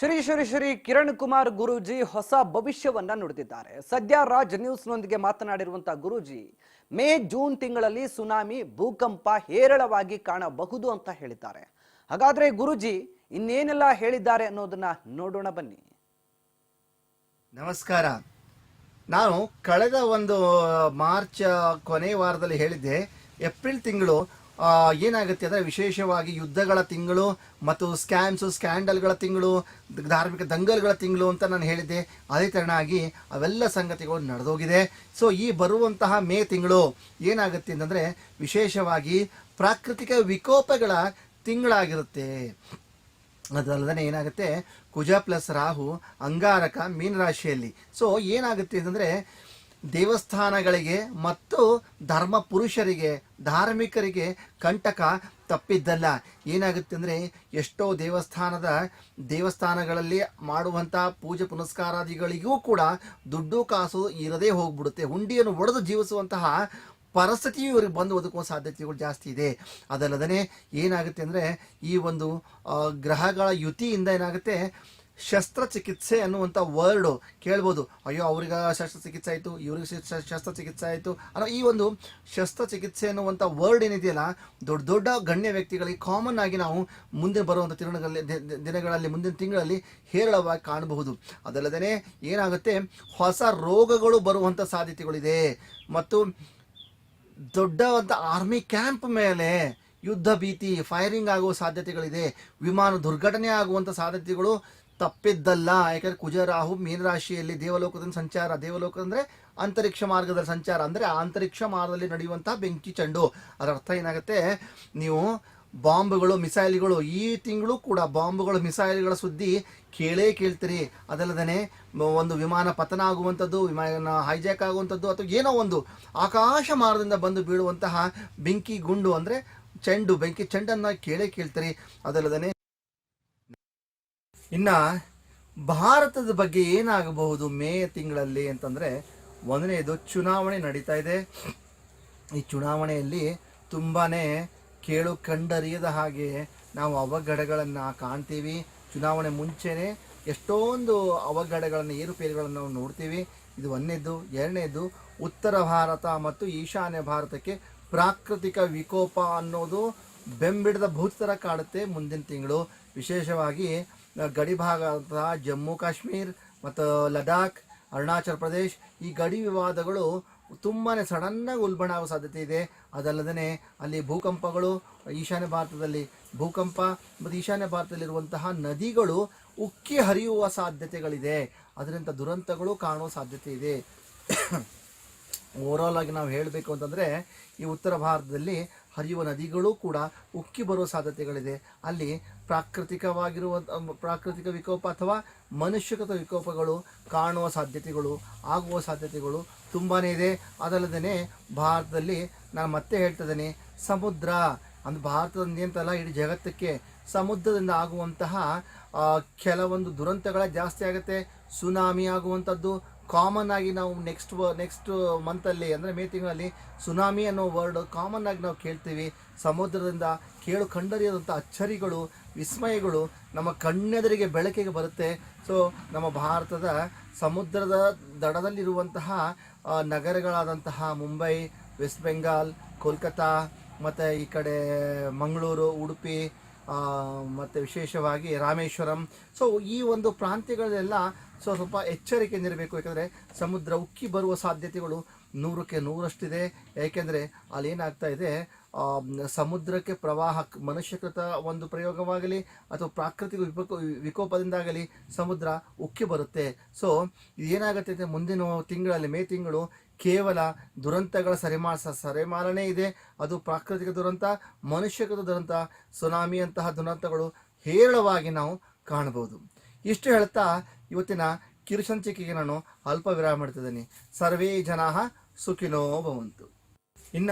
ಶ್ರೀ ಶ್ರೀ ಶ್ರೀ ಕಿರಣ್ ಕುಮಾರ್ ಗುರೂಜಿ ಹೊಸ ಭವಿಷ್ಯವನ್ನ ನುಡಿದಿದ್ದಾರೆ. ಸದ್ಯ ರಾಜ್ ನ್ಯೂಸ್ನೊಂದಿಗೆ ಮಾತನಾಡಿರುವಂತಹ ಗುರೂಜಿ, ಮೇ ಜೂನ್ ತಿಂಗಳಲ್ಲಿ ಸುನಾಮಿ, ಭೂಕಂಪ ಹೇರಳವಾಗಿ ಕಾಣಬಹುದು ಅಂತ ಹೇಳಿದ್ದಾರೆ. ಹಾಗಾದ್ರೆ ಗುರುಜಿ, ಇನ್ನೇನೆಲ್ಲ ಹೇಳಿದ್ದಾರೆ ಅನ್ನೋದನ್ನ ನೋಡೋಣ ಬನ್ನಿ. ನಮಸ್ಕಾರ. ನಾನು ಕಳೆದ ಒಂದು ಮಾರ್ಚ್ ಕೊನೆ ವಾರದಲ್ಲಿ ಹೇಳಿದ್ದೆ, ಏಪ್ರಿಲ್ ತಿಂಗಳು ಏನಾಗುತ್ತೆ ಅಂದರೆ ವಿಶೇಷವಾಗಿ ಯುದ್ಧಗಳ ತಿಂಗಳು ಮತ್ತು ಸ್ಕ್ಯಾಮ್ಸು, ಸ್ಕ್ಯಾಂಡಲ್ಗಳ ತಿಂಗಳು, ಧಾರ್ಮಿಕ ದಂಗಲ್ಗಳ ತಿಂಗಳು ಅಂತ ನಾನು ಹೇಳಿದ್ದೆ. ಅದೇ ತೆರನಾಗಿ ಅವೆಲ್ಲ ಸಂಗತಿಗಳು ನಡೆದೋಗಿದೆ. ಸೊ ಈ ಬರುವಂತಹ ಮೇ ತಿಂಗಳು ಏನಾಗುತ್ತೆ ಅಂತಂದರೆ ವಿಶೇಷವಾಗಿ ಪ್ರಾಕೃತಿಕ ವಿಕೋಪಗಳ ತಿಂಗಳಾಗಿರುತ್ತೆ. ಅದಲ್ಲದೆ ಏನಾಗುತ್ತೆ? ಕುಜ ಪ್ಲಸ್ ರಾಹು ಅಂಗಾರಕ ಮೀನರಾಶಿಯಲ್ಲಿ. ಸೊ ಏನಾಗುತ್ತೆ ಅಂತಂದರೆ ದೇವಸ್ಥಾನಗಳಿಗೆ ಮತ್ತು ಧರ್ಮ ಪುರುಷರಿಗೆ, ಧಾರ್ಮಿಕರಿಗೆ ಕಂಟಕ ತಪ್ಪಿದ್ದಲ್ಲ. ಏನಾಗುತ್ತೆ ಅಂದರೆ, ಎಷ್ಟೋ ದೇವಸ್ಥಾನದ ದೇವಸ್ಥಾನಗಳಲ್ಲಿ ಮಾಡುವಂಥ ಪೂಜೆ ಪುನಸ್ಕಾರಾದಿಗಳಿಗೂ ಕೂಡ ದುಡ್ಡು ಕಾಸು ಇರದೇ ಹೋಗ್ಬಿಡುತ್ತೆ. ಹುಂಡಿಯನ್ನು ಒಡೆದು ಜೀವಿಸುವಂತಹ ಪರಿಸ್ಥಿತಿಯು ಇವ್ರಿಗೆ ಬಂದು ಒದಕುವ ಸಾಧ್ಯತೆಗಳು ಜಾಸ್ತಿ ಇದೆ. ಅದಲ್ಲದೇ ಏನಾಗುತ್ತೆ ಅಂದರೆ, ಈ ಒಂದು ಗ್ರಹಗಳ ಯುತಿಯಿಂದ ಏನಾಗುತ್ತೆ ಶಸ್ತ್ರಚಿಕಿತ್ಸೆ ಅನ್ನುವಂಥ ವರ್ಡು ಕೇಳ್ಬೋದು. ಅಯ್ಯೋ, ಅವ್ರಿಗೆ ಶಸ್ತ್ರಚಿಕಿತ್ಸೆ ಆಯಿತು, ಇವ್ರಿಗೆ ಶಸ್ತ್ರ- ಶಸ್ತ್ರಚಿಕಿತ್ಸೆ ಆಯಿತು. ಅನ್ನೋ ಈ ಒಂದು ಶಸ್ತ್ರಚಿಕಿತ್ಸೆ ಅನ್ನುವಂಥ ವರ್ಡ್ ಏನಿದೆಯಲ್ಲ, ದೊಡ್ಡ ದೊಡ್ಡ ಗಣ್ಯ ವ್ಯಕ್ತಿಗಳಿಗೆ ಕಾಮನ್ ಆಗಿ ನಾವು ಮುಂದೆ ಬರುವಂಥ ತಿರುಣಗಳಲ್ಲಿ ದಿನಗಳಲ್ಲಿ, ಮುಂದಿನ ತಿಂಗಳಲ್ಲಿ ಹೇರಳವಾಗಿ ಕಾಣಬಹುದು. ಅದಲ್ಲದೆ ಏನಾಗುತ್ತೆ, ಹೊಸ ರೋಗಗಳು ಬರುವಂಥ ಸಾಧ್ಯತೆಗಳಿದೆ. ಮತ್ತು ದೊಡ್ಡವಂಥ ಆರ್ಮಿ ಕ್ಯಾಂಪ್ ಮೇಲೆ ಯುದ್ಧ ಭೀತಿ ಫೈರಿಂಗ್ ಆಗುವ ಸಾಧ್ಯತೆಗಳಿದೆ. ವಿಮಾನ ದುರ್ಘಟನೆ ಆಗುವಂಥ ಸಾಧ್ಯತೆಗಳು ತಪ್ಪಿದ್ದಲ್ಲ. ಯಾಕಂದ್ರೆ ಕುಜರಾಹು ಮೀನರಾಶಿಯಲ್ಲಿ ದೇವಲೋಕದ ಸಂಚಾರ. ದೇವಲೋಕ ಅಂದರೆ ಅಂತರಿಕ್ಷ ಮಾರ್ಗದ ಸಂಚಾರ. ಅಂದರೆ ಅಂತರಿಕ್ಷ ಮಾರ್ಗದಲ್ಲಿ ನಡೆಯುವಂತಹ ಬೆಂಕಿ ಚೆಂಡು. ಅದರ ಅರ್ಥ ಏನಾಗುತ್ತೆ? ನೀವು ಬಾಂಬ್ಗಳು, ಮಿಸೈಲ್ಗಳು, ಈ ತಿಂಗಳು ಕೂಡ ಬಾಂಬ್ಗಳು, ಮಿಸೈಲ್ಗಳ ಸುದ್ದಿ ಕೇಳೇ ಕೇಳ್ತೀರಿ. ಅದಲ್ಲದೆ ಒಂದು ವಿಮಾನ ಪತನ ಆಗುವಂಥದ್ದು, ವಿಮಾನ ಹೈಜಾಕ್ ಆಗುವಂಥದ್ದು ಅಥವಾ ಏನೋ ಒಂದು ಆಕಾಶ ಮಾರ್ಗದಿಂದ ಬಂದು ಬೀಳುವಂತಹ ಬೆಂಕಿ ಗುಂಡು ಅಂದರೆ ಚೆಂಡು. ಬೆಂಕಿ ಚೆಂಡನ್ನು ಕೇಳೇ ಕೇಳ್ತೀರಿ. ಅದಲ್ಲದೆ ಇನ್ನ ಭಾರತದ ಬಗ್ಗೆ ಏನಾಗಬಹುದು ಮೇ ತಿಂಗಳಲ್ಲಿ ಅಂತಂದ್ರೆ ಒಂದನೇದು ಚುನಾವಣೆ ನಡೀತಾ ಇದೆ. ಈ ಚುನಾವಣೆಯಲ್ಲಿ ತುಂಬಾನೇ ಕೇಳು ಕಂಡರಿಯದ ಹಾಗೆ ನಾವು ಅವಘಡಗಳನ್ನು ಕಾಣ್ತೀವಿ. ಚುನಾವಣೆ ಮುಂಚೆನೇ ಎಷ್ಟೊಂದು ಅವಘಡಗಳನ್ನು, ಏರುಪೇರುಗಳನ್ನು ನಾವು ನೋಡ್ತೀವಿ. ಇದು ಒಂದನೇದು ಎರಡನೇದು, ಉತ್ತರ ಭಾರತ ಮತ್ತು ಈಶಾನ್ಯ ಭಾರತಕ್ಕೆ ಪ್ರಾಕೃತಿಕ ವಿಕೋಪ ಅನ್ನೋದು ಬೆಂಬಿಡದ ಭೂತ ಥರ ಕಾಡುತ್ತೆ ಮುಂದಿನ ತಿಂಗಳು. ವಿಶೇಷವಾಗಿ ಗಡಿ ಭಾಗ ಅಂತಹ ಜಮ್ಮು ಕಾಶ್ಮೀರ್ ಮತ್ತು ಲಡಾಖ್, ಅರುಣಾಚಲ ಪ್ರದೇಶ್ ಈ ಗಡಿ ವಿವಾದಗಳು ತುಂಬಾ ಸಡನ್ನಾಗಿ ಉಲ್ಬಣ ಆಗೋ ಸಾಧ್ಯತೆ ಇದೆ. ಅದಲ್ಲದೆ ಅಲ್ಲಿ ಭೂಕಂಪಗಳು, ಈಶಾನ್ಯ ಭಾರತದಲ್ಲಿ ಭೂಕಂಪ ಮತ್ತು ಈಶಾನ್ಯ ಭಾರತದಲ್ಲಿರುವಂತಹ ನದಿಗಳು ಉಕ್ಕಿ ಹರಿಯುವ ಸಾಧ್ಯತೆಗಳಿದೆ. ಅದರಿಂದ ದುರಂತಗಳು ಕಾಣುವ ಸಾಧ್ಯತೆ ಇದೆ. ಓವರಾಲ್ ಆಗಿ ನಾವು ಹೇಳಬೇಕು ಅಂತಂದರೆ, ಈ ಉತ್ತರ ಭಾರತದಲ್ಲಿ ಹರಿಯುವ ನದಿಗಳು ಕೂಡ ಉಕ್ಕಿ ಬರುವ ಸಾಧ್ಯತೆಗಳಿದೆ. ಅಲ್ಲಿ ಪ್ರಾಕೃತಿಕವಾಗಿರುವ ಪ್ರಾಕೃತಿಕ ವಿಕೋಪ ಅಥವಾ ಮನುಷ್ಯಕೃತ ವಿಕೋಪಗಳು ಕಾಣುವ ಸಾಧ್ಯತೆಗಳು, ಆಗುವ ಸಾಧ್ಯತೆಗಳು ತುಂಬಾ ಇದೆ. ಅದಲ್ಲದೆ ಭಾರತದಲ್ಲಿ ನಾನು ಮತ್ತೆ ಹೇಳ್ತಿದ್ದೇನೆ ಸಮುದ್ರ ಅಂದ್ರೆ ಭಾರತದ ಅಂತಲ್ಲ ಇಡೀ ಜಗತ್ತಕ್ಕೆ ಸಮುದ್ರದಿಂದ ಆಗುವಂತಹ ಕೆಲವೊಂದು ದುರಂತಗಳ ಜಾಸ್ತಿ ಆಗುತ್ತೆ. ಸುನಾಮಿ ಆಗುವಂಥದ್ದು ಕಾಮನ್ ಆಗಿ ನಾವು ನೆಕ್ಸ್ಟ್ ನೆಕ್ಸ್ಟ್ ಮಂತಲ್ಲಿ ಅಂದರೆ ಮೇ ತಿಂಗಳಲ್ಲಿ ಸುನಾಮಿ ಅನ್ನೋ ವರ್ಡ್ ಕಾಮನ್ ಆಗಿ ನಾವು ಕೇಳ್ತೀವಿ. ಸಮುದ್ರದಿಂದ ಕೇಳು ಕಂಡರಿಯದಂಥ ಅಚ್ಚರಿಗಳು, ವಿಸ್ಮಯಗಳು ನಮ್ಮ ಕಣ್ಣೆದರಿಗೆ ಬೆಳಕಿಗೆ ಬರುತ್ತೆ. ಸೊ ನಮ್ಮ ಭಾರತದ ಸಮುದ್ರದ ದಡದಲ್ಲಿರುವಂತಹ ನಗರಗಳಾದಂತಹ ಮುಂಬೈ, ವೆಸ್ಟ್ ಬೆಂಗಾಲ್ ಕೋಲ್ಕತ್ತಾ ಮತ್ತು ಈ ಕಡೆ ಮಂಗಳೂರು, ಉಡುಪಿ ಮತ್ತು ವಿಶೇಷವಾಗಿ ರಾಮೇಶ್ವರಂ. ಸೊ ಈ ಒಂದು ಪ್ರಾಂತ್ಯಗಳೆಲ್ಲ ಸೊ ಸ್ವಲ್ಪ ಎಚ್ಚರಿಕೆಯಿಂದಿರಬೇಕು ಯಾಕಂದರೆ ಸಮುದ್ರ ಉಕ್ಕಿ ಬರುವ ಸಾಧ್ಯತೆಗಳು ನೂರಕ್ಕೆ ನೂರಷ್ಟಿದೆ. ಏಕೆಂದರೆ ಅಲ್ಲಿ ಏನಾಗ್ತಾ ಇದೆ? ಸಮುದ್ರಕ್ಕೆ ಪ್ರವಾಹ ಮನುಷ್ಯಕೃತ ಒಂದು ಪ್ರಯೋಗವಾಗಲಿ ಅಥವಾ ಪ್ರಾಕೃತಿಕ ವಿಪಕ, ವಿಕೋಪದಿಂದಾಗಲಿ ಸಮುದ್ರ ಉಕ್ಕಿ ಬರುತ್ತೆ. ಸೊ ಏನಾಗುತ್ತೆ ಅಂದರೆ ಮುಂದಿನ ತಿಂಗಳಲ್ಲಿ, ಮೇ ತಿಂಗಳು ಕೇವಲ ದುರಂತಗಳ ಸರಿಮಾ ಸರಿಮಾಲನೇ ಇದೆ. ಅದು ಪ್ರಾಕೃತಿಕ ದುರಂತ, ಮನುಷ್ಯಕೃತ ದುರಂತ, ಸುನಾಮಿ ಅಂತಹ ದುರಂತಗಳು ಹೇರಳವಾಗಿ ನಾವು ಕಾಣಬಹುದು. ಇಷ್ಟು ಹೇಳ್ತಾ ಇವತ್ತಿನ ಕಿರುಸಂಚಿಕೆಗೆ ನಾನು ಅಲ್ಪ ವಿರಾಮ ಮಾಡ್ತಿದ್ದೀನಿ. ಸರ್ವೇ ಜನಾ ಸುಖಿನೋ ಭವಂತು. ಇನ್ನ